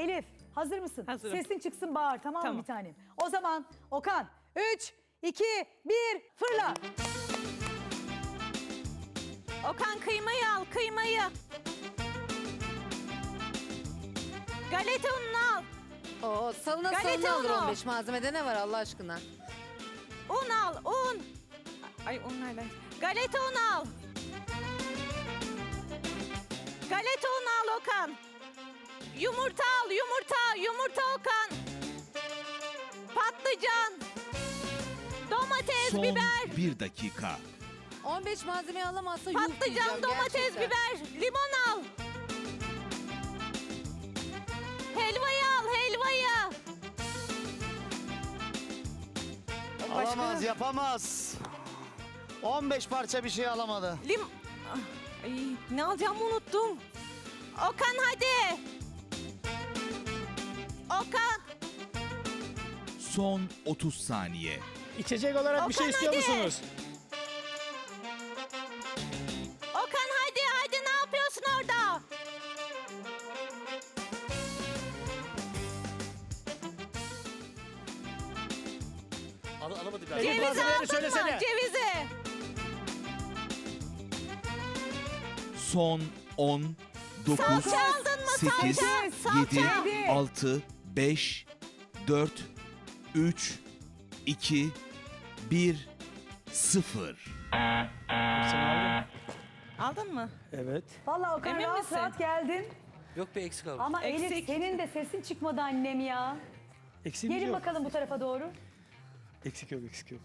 Elif hazır mısın? Hazırım. Sesin çıksın bağır tamam, mı Tamam. bir tanem? O zaman Okan 3, 2, 1 fırla. Okan kıymayı al, kıymayı. Galeta ununu al. Oo, salına Galeta salına alır unu. 15 malzemede ne var Allah aşkına? Un al, un. Ay un nereden? Galeta unu al. Galeta unu al Okan. Yumurta al, yumurta, yumurta Okan. Patlıcan. Domates, Son biber. bir dakika. 15 malzemeyi alamazsa yuh diyeceğim Patlıcan, domates, gerçekten. biber, limon al. Helvayı al, helvayı. Alamaz, yapamaz. 15 parça bir şey alamadı. Lim... Ah, Ay, ne alacağımı unuttum. Okan hadi. Son 30 saniye. İçecek olarak bir şey Okan, istiyor hadi. musunuz? Okan hadi hadi ne yapıyorsun orada? Al, alamadı bir Elif Cevizi malzemelerini aldın söylesene. mı? Cevizi. Son 10, 9, Salça aldın mı? 8, Salça, salça. 7, 6, 5, 4, 3, 2, 1, 0. Hepsini aldım. Aldın mı? Evet. Vallahi Okan Emin rahat misin? rahat geldin. Yok bir eksik aldım. Ama Elif Eksik. senin de sesin çıkmadı annem ya. Eksiğimiz Gelin yok. bakalım bu tarafa doğru. Eksik yok, eksik yok.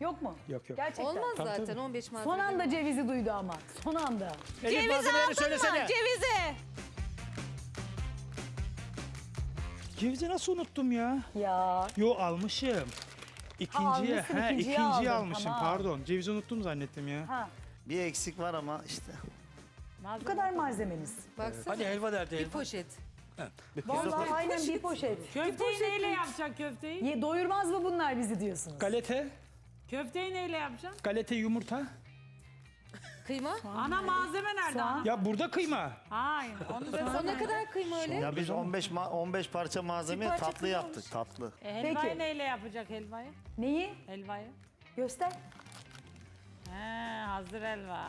Yok mu? Yok, yok. Gerçekten. Olmaz zaten tabii. 15 malzeme. Son anda cevizi duydu ama. Son anda. Elif Cevizi aldın söylesene. mı? Cevizi. Cevizi nasıl unuttum ya? Ya. Yo almışım. İkinciye, almışsın, he, ikinciyi aldın, almışım tamam. pardon. Cevizi unuttum zannettim ya. Ha. Bir eksik var ama işte. Bu kadar malzemeniz. Baksana Hadi helva nerede bir helva? poşet. Vallahi aynen bir poşet. Köfteyi neyle yapacaksın köfteyi? Ye, doyurmaz mı bunlar bizi diyorsunuz? Galete, Köfteyi neyle yapacaksın? galete yumurta. Kıyma. Ana malzeme nerede? Soğan. Ana? Ya burada kıyma. Hayır. Onu O ne kadar kıyma öyle? Ya biz 15 ma- 15 parça malzemeyi parça tatlı kıyma yaptık, tatlı. E, helvayı Peki. neyle yapacak helvayı? Neyi? Helvayı. Göster. He, hazır helva.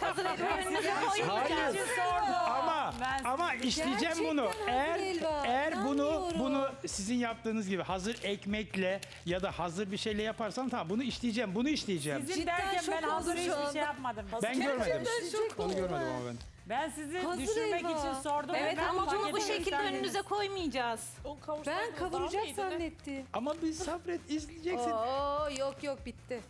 Hazır önünüze koymayacağız. Ama Ben- ama işleyeceğim Gerçekten bunu. hazır Eğer helva. eğer bunu İnanmıyorum. bunu sizin yaptığınız gibi hazır ekmekle ya da hazır bir şeyle yaparsam tamam bunu işleyeceğim. Bunu işleyeceğim. Sizin Cidden derken şok ben hazır şu hiçbir anda. şey yapmadım. Ben görmedim. Onu görmedim ben. ama ben. Ben sizi Hazır düşürmek helva. için sordum. Evet Ben ama bunu bu paketi şekilde gösterdiniz. önünüze koymayacağız. Ben kavuracak zannettim. Ama bir sabret izleyeceksin. Oo yok yok bitti.